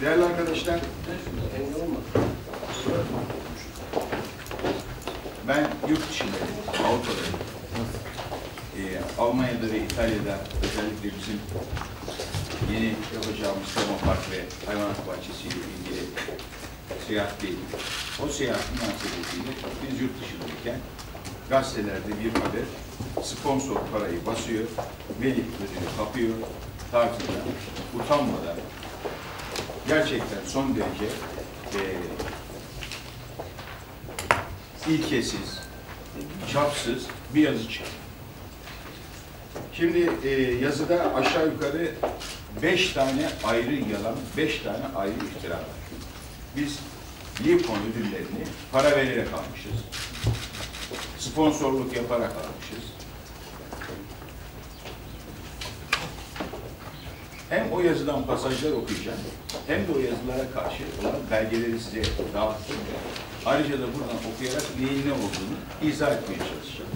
Değerli arkadaşlar, ben yurt dışındayım, Avrupa'dayım. Ee, Almanya'da ve İtalya'da özellikle bizim yeni yapacağımız park ve hayvanat bahçesiyle ilgili seyahatteydim. O seyahat münasebetiyle biz yurt dışındayken gazetelerde bir haber sponsor parayı basıyor, veli ödülü kapıyor, tatilden utanmadan gerçekten son derece eee ilkesiz, çapsız bir yazı çıktı. Şimdi e, yazıda aşağı yukarı beş tane ayrı yalan, beş tane ayrı iftira var. Biz Lipon ödüllerini para vererek almışız. Sponsorluk yaparak almışız. Hem o yazıdan pasajlar okuyacağım, hem de o yazılara karşı olan belgeleri size dağıttım. Ayrıca da buradan okuyarak neyin ne olduğunu izah etmeye çalışacağım.